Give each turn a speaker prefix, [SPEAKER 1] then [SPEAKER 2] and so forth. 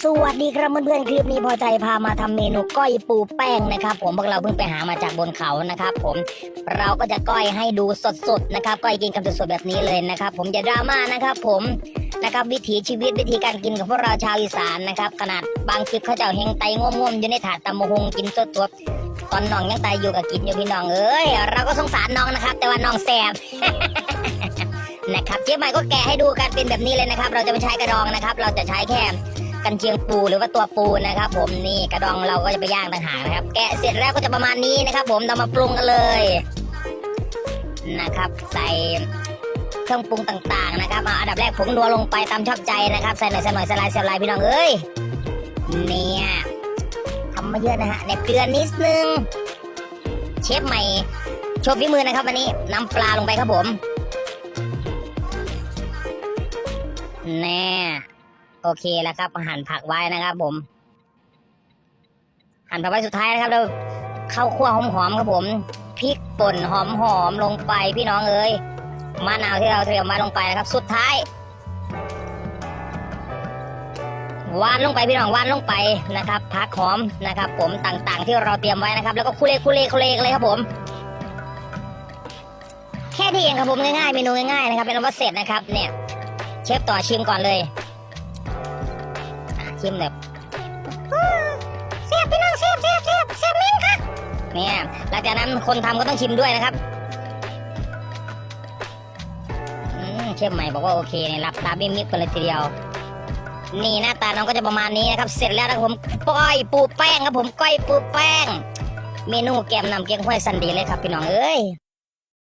[SPEAKER 1] สวัสดีครับเพื่อนๆคลิปนี้พอใจพามาทำเมนูก้อยปูแป้งนะครับ ผมพวกเราเพิ่งไปหามาจากบนเขานะครับ ผมเราก็จะก้อยให้ดูสดๆนะครับก้อยกินกันสดๆแบบนี้เลยนะครับ ผมอย่าดราม่านะครับ ผมนะครับวิถีชีวิตวิธีการกินของพวกเราชาวอีสานนะครับ ขนาดบางคลิปเขาเจ้าเฮงไตง่วมๆอยู่ในถาดตำมะฮงกินสดๆตอนน้องยังไตอยู่กับกินอยู่พี่น้องเอ้ยเราก็สงสารน้องนะครับ แต่ว่าน้องแสบนะครับเจ๊ใหม่ก็แกะให้ดูกันเป็นแบบนี้เลยนะครับ เราจะไม่ใช้กระดองนะครับ เราจะใช้แค่ กันเชียงปูหรือว่าตัวปูนะครับ ผมนี่กระดองเราก็จะไปย่างต่างหากนะครับ แกะเสร็จแล้วก็จะประมาณนี้นะครับ ผมเรามาปรุงกันเลยนะครับ ใส่เครื่องปรุงต่างๆนะครับเอาอันดับแรกผงนัวลงไปตามชอบใจนะครับใส่หน่อยใส่หน่อยใส่ลายใส่ลายพี่น้องเอ้ยเนี่ยทำมาเยอะนะฮะในเกลือนิดนึงเชฟใหม่โชว์ฝีมือนะครับวันนี้นำปลาลงไปครับผมแน่ โอเคแล้วครับหั่นผักไว้นะครับ ผม หั่นผักไว้สุดท้ายนะครับ เราเข้าคั่วหอมๆครับผมพริกป่นหอมๆลงไปพี่น้องเอ้ยมะนาวที่เราเตรียมมาลงไปนะครับ สุดท้ายวานลงไปพี่น้องวานลงไปนะครับผักหอมนะครับ ผมต่างๆ ที่เราเตรียมไว้นะครับ แล้วก็คุเลคุเลคุเลกันเลยครับผม แค่นี้เองครับผมง่ายๆเมนูง่ายๆนะครับเป็นอันว่าเสร็จนะครับ เนี่ย เชฟต่อชิมก่อนเลย อะชิมแบบเสียบพี่น้องเสียบเสียบเสียบเสียบมิ้นค่ะเนี่ยหลังจากนั้นคนทำก็ต้องชิมด้วยนะครับอืมเชฟใหม่บอกว่าโอเคเนี่ยรับตาบิ้มมิบกันเลยทีเดียว นี่หน้าตาน้องก็จะประมาณนี้นะครับ เสร็จแล้วนะครับผมก้อยปูแป้งครับผมก้อยปูแป้ง เมนูแกมนำเกี๊ยงห้วยซันดีเลยครับพี่น้องเอ้ย